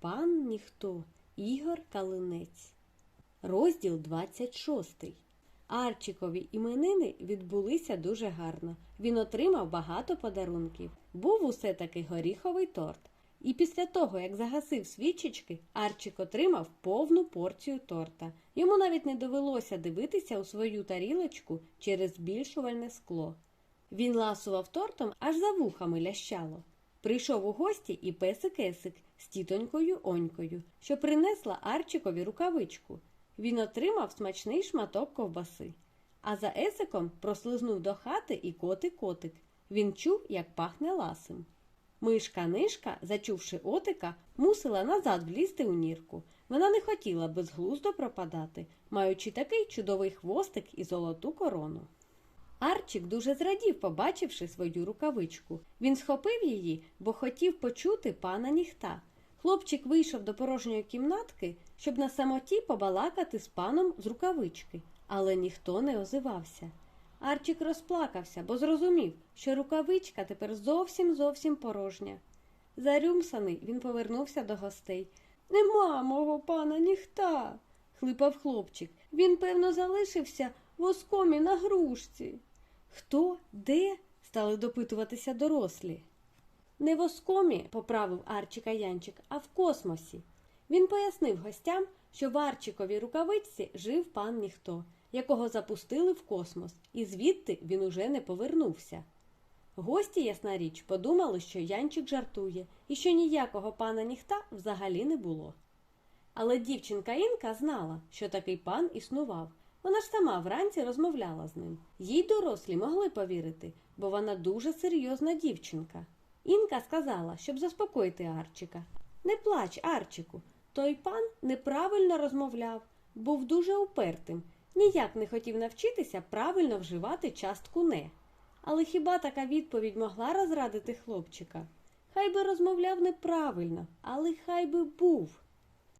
Пан ніхто Ігор Калинець. Розділ 26. Арчикові іменини відбулися дуже гарно. Він отримав багато подарунків. Був усе таки горіховий торт. І після того, як загасив свічечки, Арчик отримав повну порцію торта. Йому навіть не довелося дивитися у свою тарілочку через збільшувальне скло. Він ласував тортом, аж за вухами лящало. Прийшов у гості і песик Есик з тітонькою Онькою, що принесла Арчикові рукавичку. Він отримав смачний шматок ковбаси. А за Есиком прослизнув до хати і котик-котик. Він чув, як пахне ласим. Мишка-нишка, зачувши отика, мусила назад влізти у нірку. Вона не хотіла безглуздо пропадати, маючи такий чудовий хвостик і золоту корону. Арчик дуже зрадів, побачивши свою рукавичку. Він схопив її, бо хотів почути пана ніхта. Хлопчик вийшов до порожньої кімнатки, щоб на самоті побалакати з паном з рукавички, але ніхто не озивався. Арчик розплакався, бо зрозумів, що рукавичка тепер зовсім зовсім порожня. Зарюмсаний він повернувся до гостей. Нема мого пана ніхта, хлипав хлопчик. Він, певно, залишився в оскомі на грушці. Хто? Де? стали допитуватися дорослі. Не в оскомі, поправив Арчика Янчик, а в космосі. Він пояснив гостям, що в Арчиковій рукавичці жив пан ніхто, якого запустили в космос, і звідти він уже не повернувся. Гості, ясна річ, подумали, що Янчик жартує і що ніякого пана ніхта взагалі не було. Але дівчинка Інка знала, що такий пан існував. Вона ж сама вранці розмовляла з ним. Їй дорослі могли повірити, бо вона дуже серйозна дівчинка. Інка сказала, щоб заспокоїти Арчика. Не плач, Арчику. Той пан неправильно розмовляв, був дуже упертим, ніяк не хотів навчитися правильно вживати частку не. Але хіба така відповідь могла розрадити хлопчика? Хай би розмовляв неправильно, але хай би був.